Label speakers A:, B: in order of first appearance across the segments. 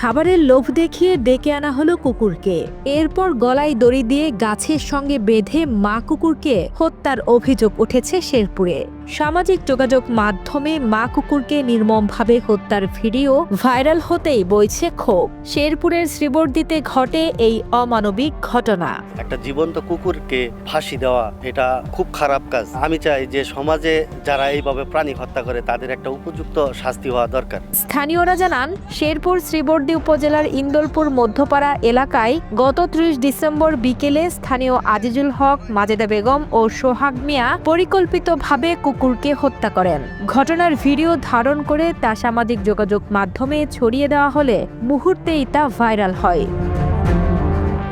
A: খাবারের লোভ দেখিয়ে ডেকে আনা হলো কুকুরকে। এরপর গলায় দড়ি দিয়ে গাছের সঙ্গে বেঁধে মা কুকুরকে হত্যার অভিযোগ উঠেছে শেরপুরে। সামাজিক যোগাযোগ মাধ্যমে মা কুকুরকে নির্মমভাবে হত্যার ভিডিও ভাইরাল হতেই বইছে ক্ষোভ। শেরপুরের শ্রীবর্দিতে ঘটে এই অমানবিক ঘটনা।
B: একটা জীবন্ত কুকুরকে ফাঁসি দেওয়া এটা খুব খারাপ কাজ। আমি চাই যে সমাজে যারা এইভাবে প্রাণী হত্যা করে তাদের একটা উপযুক্ত শাস্তি হওয়া দরকার।
A: স্থানীয়রা জানান শেরপুর শ্রীবর্দী উপজেলার ইন্দলপুর মধ্যপাড়া এলাকায় গত ত্রিশ ডিসেম্বর বিকেলে স্থানীয় আজিজুল হক, মাজেদা বেগম ও সোহাগ মিয়া পরিকল্পিতভাবে কুকুরকে হত্যা করেন। ঘটনার ভিডিও ধারণ করে তা সামাজিক যোগাযোগ মাধ্যমে ছড়িয়ে দেওয়া হলে মুহূর্তেই তা ভাইরাল হয়।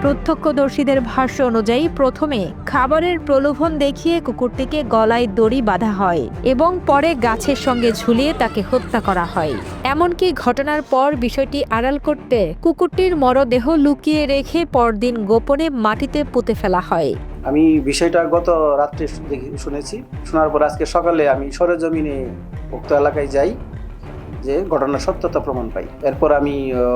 A: প্রত্যক্ষদর্শীদের ভাষ্য অনুযায়ী প্রথমে খাবারের প্রলোভন দেখিয়ে কুকুরটিকে গলায় দড়ি বাঁধা হয় এবং পরে গাছের সঙ্গে ঝুলিয়ে তাকে হত্যা করা হয়। এমনকি ঘটনার পর বিষয়টি আড়াল করতে কুকুরটির মরদেহ লুকিয়ে রেখে পরদিন গোপনে মাটিতে পুঁতে ফেলা হয়।
C: আমি বিষয়টা গত রাত্রে শুনেছি। শোনার পর আজকে সকালে আমি সরেজমিনে উক্ত এলাকায় যাই। যে ঘটনার সত্যতা প্রমাণ পাই। এরপর আমি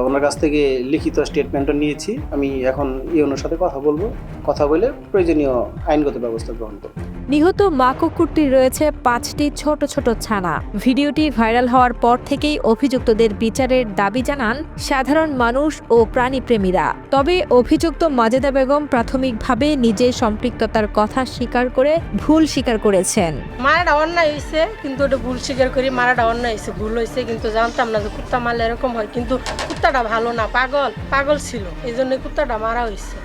C: ওনার কাছ থেকে লিখিত স্টেটমেন্টও নিয়েছি। আমি এখন ইউনোর সাথে কথা বলব। কথা বলে প্রয়োজনীয় আইনগত ব্যবস্থা গ্রহণ করব।
A: নিহত মা কুকুরটির রয়েছে পাঁচটি ছোট ছোট ছানা। ভিডিওটি ভাইরাল হওয়ার পর থেকেই অভিযুক্তদের বিচারের দাবি জানান সাধারণ মানুষ ও প্রাণীপ্রেমীরা। তবে অভিযুক্ত মাজেদা বেগম প্রাথমিকভাবে নিজের সম্পৃক্ততার কথা স্বীকার করে ভুল স্বীকার করেছেন।
D: মারাটা অন্যায় হয়েছে কিন্তু ওটা ভুল স্বীকার করি মারাটা অন্যায় হয়েছে ভুল হয়েছে কিন্তু জানতাম না যে কুত্তা মারলে এরকম হয়, কিন্তু কুত্তাটা ভালো না, পাগল পাগল ছিল। এই জন্য কুত্তাটা মারা হয়েছে।